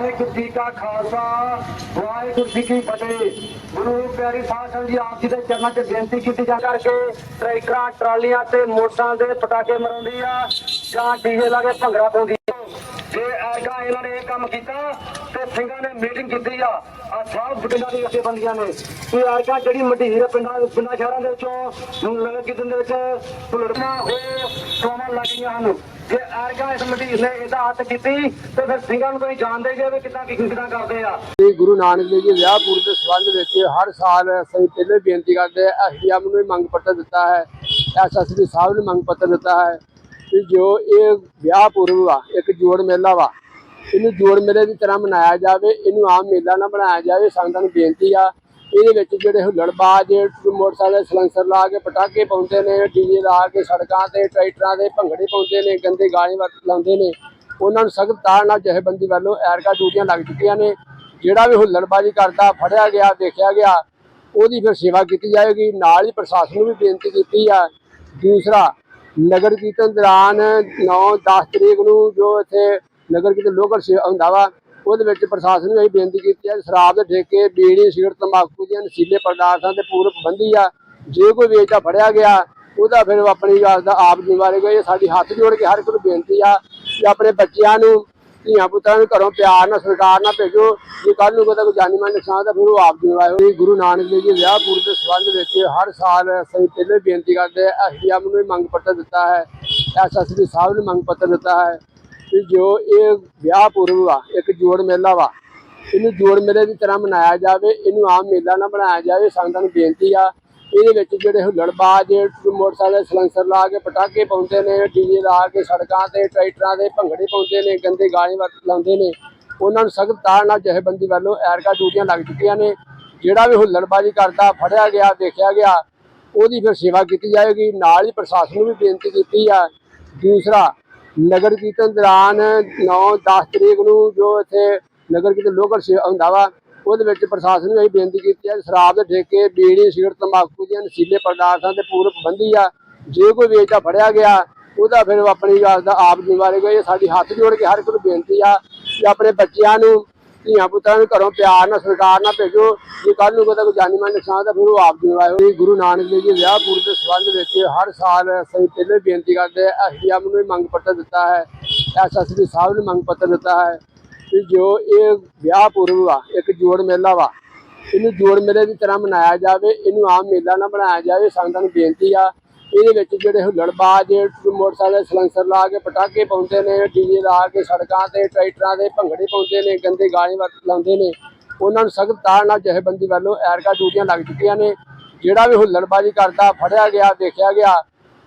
ਵਾਹਿਗੁਰੂ ਜੀ ਕਾ ਖਾਲਸਾ, ਵਾਹਿਗੁਰੂ ਜੀ ਕੀ ਫਤਿਹ। ਗੁਰੂ ਪਿਆਰੀ ਸਾਧ ਸੰਗਤ ਜੀ ਆਪ ਜੀ ਦੇ ਚਰਨਾਂ 'ਚ ਬੇਨਤੀ ਕੀਤੀ ਜਾ ਕਰਕੇ ਟਰੈਕਟਰਾਂ ਟਰਾਲੀਆਂ ਤੇ ਮੋਟਰਾਂ ਦੇ ਪਟਾਕੇ ਮਰਾਉਂਦੀ ਆ, ਜਾਂ ਡੀਜੇ ਲਾ ਕੇ ਭੰਗੜਾ ਪਾਉਂਦੀ ਆ। ਜੇ ਐਗਾ ਇਹਨਾਂ ਨੇ ਇਹ ਕੰਮ ਕੀਤਾ, ਤੇ ਸਿੰਘਾਂ ਨੇ ਮੀਟਿੰਗ ਕੀਤੀ ਆ। ਆ ਸਭ ਪਿੰਡਾਂ ਦੀ ਜਥੇਬੰਦੀਆਂ ਨੇ। ਕਿ ਐਗਾ ਜਿਹੜੀ ਮੰਡੀਰ ਪਿੰਡਾਂ ਪਿੰਡਾਂ ਸ਼ਹਿਰਾਂ ਦੇ ਵਿੱਚੋਂ ਨਗਰ ਕੀਰਤਨ ਦੇ ਵਿੱਚ ਭੁਲੜਨਾ ਹੋਏ ਸੋਮਾਂ ਲੱਗੀਆਂ ਹਨ। ਜੇ ਐਗਾ ਇਸ ਮੰਡੀਰ ਨੇ ਇਹਦਾ ਹੱਥ ਕੀਤੀ, ਤੇ ਫਿਰ ਸਿੰਘਾਂ ਨੂੰ ਤੁਸੀਂ ਜਾਣਦੇ ਜੇ ਵੀ ਕਿੱਦਾਂ ਕੀ ਕਿੱਦਾਂ ਕਰਦੇ ਆ। ਸ੍ਰੀ ਗੁਰੂ ਨਾਨਕ ਦੇਵ ਜੀ ਵਿਆਹ ਪੂਰਬ ਦੇ ਸੰਬੰਧ ਵਿੱਚ ਹਰ ਸਾਲ ਅਸੀਂ ਪਹਿਲੇ ਬੇਨਤੀ ਕਰਦੇ ਹਾਂ ਐਸਡੀਐਮ ਨੂੰ ਵੀ ਮੰਗ ਪੱਤਰ ਦਿੱਤਾ ਹੈ ਐਸਐਸਪੀ ਸਾਹਿਬ ਨੂੰ ਮੰਗ ਪੱਤਰ ਦਿੱਤਾ ਹੈ ਕਿ ਜੋ ਇਹ ਵਿਆਹ ਪੂਰਬ ਆ ਇੱਕ ਜੋੜ ਮੇਲਾ ਵਾ, ਇਹਨੂੰ ਜੋੜ ਮੇਲੇ ਦੀ ਤਰ੍ਹਾਂ ਮਨਾਇਆ ਜਾਵੇ, ਇਹਨੂੰ ਆਮ ਮੇਲਾ ਨਾ ਬਣਾਇਆ ਜਾਵੇ ਸੰਗਤਾਂ ਨੂੰ ਬੇਨਤੀ ਆ ਇਹਦੇ ਵਿੱਚ ਜਿਹੜੇ ਹੁੱਲੜਬਾਜ਼ ਮੋਟਰਸਾਈਕਲ ਸਲੈਂਸਰ ਲਾ ਕੇ ਪਟਾਕੇ ਪਾਉਂਦੇ ਨੇ ਡੀਜੇ ਲਾ ਕੇ ਸੜਕਾਂ ਤੇ, ਟਰੈਕਟਰਾਂ ਦੇ ਭੰਗੜੇ ਪਾਉਂਦੇ ਨੇ, ਗੰਦੇ ਗਾਣੇ ਵਰਤ ਲਾਉਂਦੇ ਨੇ। ਉਹਨਾਂ ਨੂੰ ਸਖਤ ਤਾਰ ਨਾਲ ਜਥੇਬੰਦੀ ਵੱਲੋਂ ਐਰਕਾ ਡਿਊਟੀਆਂ ਲੱਗ ਚੁੱਕੀਆਂ ਨੇ। ਜਿਹੜਾ ਵੀ ਹੁੱਲੜਬਾਜ਼ੀ ਕਰਦਾ, ਫੜਿਆ ਗਿਆ, ਦੇਖਿਆ ਗਿਆ, ਉਹਦੀ ਫਿਰ ਸੇਵਾ ਕੀਤੀ ਜਾਏਗੀ। ਨਾਲ ਹੀ ਪ੍ਰਸ਼ਾਸਨ ਨੂੰ ਵੀ ਬੇਨਤੀ ਕੀਤੀ ਆ। ਦੂਸਰਾ, ਨਗਰ ਕੀਰਤਨ ਦੌਰਾਨ 9-10 ਤਰੀਕ ਨੂੰ ਜੋ ਇੱਥੇ ਨਗਰ ਕੀਰਤਨ ਲੋਕਲ ਸੇਵਾ ਹੁੰਦਾ ਵਾ ਉਹਦੇ ਵਿੱਚ ਪ੍ਰਸ਼ਾਸਨ ਨੂੰ ਅਸੀਂ ਬੇਨਤੀ ਕੀਤੀ ਹੈ, ਸ਼ਰਾਬ ਦੇ ਠੇਕੇ ਬੀੜੀ ਸਿਗਰਟ, ਤੰਬਾਕੂ ਦੀਆਂ ਨਸ਼ੀਲੇ ਪਦਾਰਥਾਂ ਤੇ ਪੂਰਨ ਪਾਬੰਦੀ ਆ। ਜੇ ਕੋਈ ਵੇਚਦਾ ਫੜਿਆ ਗਿਆ, ਉਹਦਾ ਫਿਰ ਆਪਣੀ ਗੱਲ ਦਾ ਆਪ ਜ਼ਿੰਮੇਵਾਰੀ ਕੋਈ ਸਾਡੀ ਹੱਥ ਜੋੜ ਕੇ ਹਰ ਇੱਕ ਨੂੰ ਬੇਨਤੀ ਆ ਕਿ ਆਪਣੇ ਬੱਚਿਆਂ ਨੂੰ, ਧੀਆਂ ਪੁੱਤਾਂ ਨੂੰ ਘਰੋਂ ਪਿਆਰ ਨਾਲ, ਸਰਕਾਰ ਨਾਲ ਭੇਜੋ। ਜੇ ਕੱਲ ਨੂੰ ਕੋਈ ਕੋਈ ਜਾਨੀ ਮਾਨ ਨੁਕਸਾਨ ਤਾਂ ਫਿਰ ਉਹ ਆਪ ਜ਼ਿੰਮੇਵਾਰ ਹੋਈ ਗੁਰੂ ਨਾਨਕ ਦੇਵ ਜੀ ਵਿਆਹ ਪੂਰਬ ਦੇ ਸੰਬੰਧ ਵਿੱਚ ਹਰ ਸਾਲ ਅਸੀਂ ਪਹਿਲੇ ਬੇਨਤੀ ਕਰਦੇ ਹਾਂ ਐਸਡੀਐਮ ਨੂੰ ਵੀ ਮੰਗ ਪੱਤਰ ਦਿੱਤਾ ਹੈ। ਐਸਐਸਪੀ ਸਾਹਿਬ ਨੂੰ ਮੰਗ ਪੱਤਰ ਦਿੱਤਾ ਹੈ। ਕਿ ਜੋ ਇਹ ਵਿਆਹ ਪੁਰਬ ਵਾ, ਇੱਕ ਜੋੜ ਮੇਲਾ ਵਾ, ਇਹਨੂੰ ਜੋੜ ਮੇਲੇ ਦੀ ਤਰ੍ਹਾਂ ਮਨਾਇਆ ਜਾਵੇ, ਇਹਨੂੰ ਆਮ ਮੇਲਾ ਨਾ ਬਣਾਇਆ ਜਾਵੇ ਸੰਗਤਾਂ ਨੂੰ ਬੇਨਤੀ ਆ, ਇਹਦੇ ਵਿੱਚ ਜਿਹੜੇ ਹੁੱਲੜਬਾਜ਼ ਮੋਟਰਸਾਈਕਲ ਸਲੈਂਸਰ ਲਾ ਕੇ ਪਟਾਕੇ ਪਾਉਂਦੇ ਨੇ, ਡੀਜੇ ਲਾ ਕੇ ਸੜਕਾਂ ਤੇ, ਟਰੈਕਟਰਾਂ ਦੇ ਭੰਗੜੇ ਪਾਉਂਦੇ ਨੇ, ਗੰਦੇ ਗਾਣੇ ਵਰਤ ਲਾਉਂਦੇ ਨੇ, ਉਹਨਾਂ ਨੂੰ ਸਖਤ ਤਾਰ ਨਾਲ ਜਥੇਬੰਦੀ ਵੱਲੋਂ ਐਰਕਾ ਡਿਊਟੀਆਂ ਲੱਗ ਚੁੱਕੀਆਂ ਨੇ, ਜਿਹੜਾ ਵੀ ਹੁੱਲੜਬਾਜ਼ੀ ਕਰਦਾ, ਫੜਿਆ ਗਿਆ, ਦੇਖਿਆ ਗਿਆ, ਉਹਦੀ ਫਿਰ ਸੇਵਾ ਕੀਤੀ ਜਾਏਗੀ, ਨਾਲ ਹੀ ਪ੍ਰਸ਼ਾਸਨ ਨੂੰ ਵੀ ਬੇਨਤੀ ਕੀਤੀ ਆ। ਦੂਸਰਾ ਨਗਰ ਕੀਰਤਨ ਦੌਰਾਨ 9-10 ਤਰੀਕ ਨੂੰ ਜੋ ਇੱਥੇ ਨਗਰ ਕੀਰਤਨ ਲੋਕਲ ਸੇਵਾ ਹੁੰਦਾ ਵਾ, ਉਹਦੇ ਵਿੱਚ ਪ੍ਰਸ਼ਾਸਨ ਨੂੰ ਇਹ ਬੇਨਤੀ ਕੀਤੀ ਹੈ, ਸ਼ਰਾਬ ਦੇ ਠੇਕੇ, ਬੀੜੀ, ਸਿਗਰਟ, ਤੰਬਾਕੂ ਦੀਆਂ ਨਸ਼ੀਲੇ ਪਦਾਰਥਾਂ ਤੇ ਪੂਰਨ ਪਾਬੰਦੀ ਆ। ਜੇ ਕੋਈ ਵੇਚਦਾ ਫੜਿਆ ਗਿਆ, ਉਹਦਾ ਫਿਰ ਆਪਣੀ ਗੱਲ ਦਾ ਆਪ ਜ਼ਿੰਮੇਵਾਰੀ ਕੋਈ ਸਾਡੀ ਹੱਥ ਜੋੜ ਕੇ ਹਰ ਇੱਕ ਨੂੰ ਬੇਨਤੀ ਆ ਕਿ ਆਪਣੇ ਬੱਚਿਆਂ ਨੂੰ ਧੀਆਂ ਪੁੱਤਾਂ ਨੂੰ ਘਰੋਂ ਪਿਆਰ ਨਾਲ ਸਰਕਾਰ ਨਾਲ ਭੇਜੋ। ਜੇ ਕੱਲ ਨੂੰ ਕੋਈ ਕੋਈ ਜਾਨੀ ਮਾਨ ਨੁਕਸਾਨ ਤਾਂ ਫਿਰ ਉਹ ਆਪ ਜ਼ਿੰਮੇਵਾਰ ਹੋਈ ਗੁਰੂ ਨਾਨਕ ਦੇਵ ਜੀ ਵਿਆਹ ਪੂਰਬ ਦੇ ਸੰਬੰਧ ਵਿੱਚ ਹਰ ਸਾਲ ਅਸੀਂ ਪਹਿਲੇ ਬੇਨਤੀ ਕਰਦੇ ਹਾਂ ਐਸਡੀਐਮ ਨੂੰ ਵੀ ਮੰਗ ਪੱਤਰ ਦਿੱਤਾ ਹੈ ਐਸਐਸਪੀ ਸਾਹਿਬ ਨੂੰ ਮੰਗ ਪੱਤਰ ਦਿੱਤਾ ਹੈ ਕਿ ਜੋ ਇਹ ਵਿਆਹ ਪੂਰਬ ਆ ਇੱਕ ਜੋੜ ਮੇਲਾ ਵਾ, ਇਹਨੂੰ ਜੋੜ ਮੇਲੇ ਦੀ ਤਰ੍ਹਾਂ ਮਨਾਇਆ ਜਾਵੇ, ਇਹਨੂੰ ਆਮ ਮੇਲਾ ਨਾ ਬਣਾਇਆ ਜਾਵੇ। ਸੰਗਤਾਂ ਨੂੰ ਬੇਨਤੀ ਆ ਇਹਦੇ ਵਿੱਚ ਜਿਹੜੇ ਹੁੱਲੜਬਾਜ਼ ਮੋਟਰਸਾਈਕਲ ਸਲੈਂਸਰ ਲਾ ਕੇ ਪਟਾਕੇ ਪਾਉਂਦੇ ਨੇ ਡੀਜੇ ਲਾ ਕੇ ਸੜਕਾਂ ਤੇ, ਟਰੈਕਟਰਾਂ ਦੇ ਭੰਗੜੇ ਪਾਉਂਦੇ ਨੇ, ਗੰਦੇ ਗਾਣੇ ਵਰਤ ਲਾਉਂਦੇ ਨੇ। ਉਹਨਾਂ ਨੂੰ ਸਖਤ ਤਾੜ ਨਾਲ ਜਥੇਬੰਦੀ ਵੱਲੋਂ ਐਰਕਾ ਡਿਊਟੀਆਂ ਲੱਗ ਚੁੱਕੀਆਂ ਨੇ। ਜਿਹੜਾ ਵੀ ਹੁੱਲੜਬਾਜ਼ੀ ਕਰਦਾ, ਫੜਿਆ ਗਿਆ, ਦੇਖਿਆ ਗਿਆ,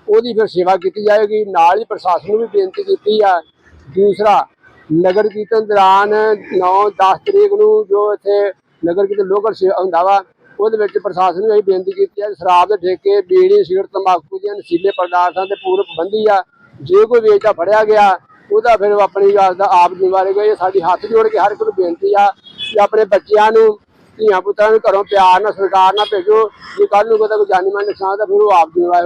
ਉਹਦੀ ਫਿਰ ਸੇਵਾ ਕੀਤੀ ਜਾਏਗੀ। ਨਾਲ ਹੀ ਪ੍ਰਸ਼ਾਸਨ ਨੂੰ ਵੀ ਬੇਨਤੀ ਕੀਤੀ ਆ। ਦੂਸਰਾ, ਨਗਰ ਕੀਰਤਨ ਦੌਰਾਨ 9-10 ਤਰੀਕ ਨੂੰ ਜੋ ਇੱਥੇ ਨਗਰ ਕੀਰਤਨ ਲੋਕਲ ਸੇਵਾ ਹੁੰਦਾ ਵਾ ਉਹਦੇ ਵਿੱਚ ਪ੍ਰਸ਼ਾਸਨ ਨੂੰ ਇਹ ਬੇਨਤੀ ਕੀਤੀ ਹੈ ਸ਼ਰਾਬ ਦੇ ਠੇਕੇ ਬੀੜੀ ਸਿਗਰਟ, ਤੰਬਾਕੂ ਦੀਆਂ ਨਸ਼ੀਲੇ ਪਦਾਰਥਾਂ ਤੇ ਪੂਰਨ ਪਾਬੰਦੀ ਆ ਜੇ ਕੋਈ ਵੇਚਦਾ ਫੜਿਆ ਗਿਆ, ਉਹਦਾ ਫਿਰ ਆਪਣੀ ਗੱਲ ਦਾ ਆਪ ਜ਼ਿੰਮੇਵਾਰੀ ਕੋਈ ਸਾਡੀ ਹੱਥ ਜੋੜ ਕੇ ਹਰ ਇੱਕ ਨੂੰ ਬੇਨਤੀ ਆ ਕਿ ਆਪਣੇ ਬੱਚਿਆਂ ਨੂੰ, ਧੀਆਂ ਪੁੱਤਾਂ ਨੂੰ ਘਰੋਂ ਪਿਆਰ ਨਾਲ ਸਰਕਾਰ ਨਾਲ ਭੇਜੋ ਜੇ ਕੱਲ ਨੂੰ ਕੋਈ ਕੋਈ ਜਾਨੀ ਮਾਨ ਨੁਕਸਾਨ ਤਾਂ ਫਿਰ ਉਹ ਆਪ ਜ਼ਿੰਮੇਵਾਰ ਹੋਈ।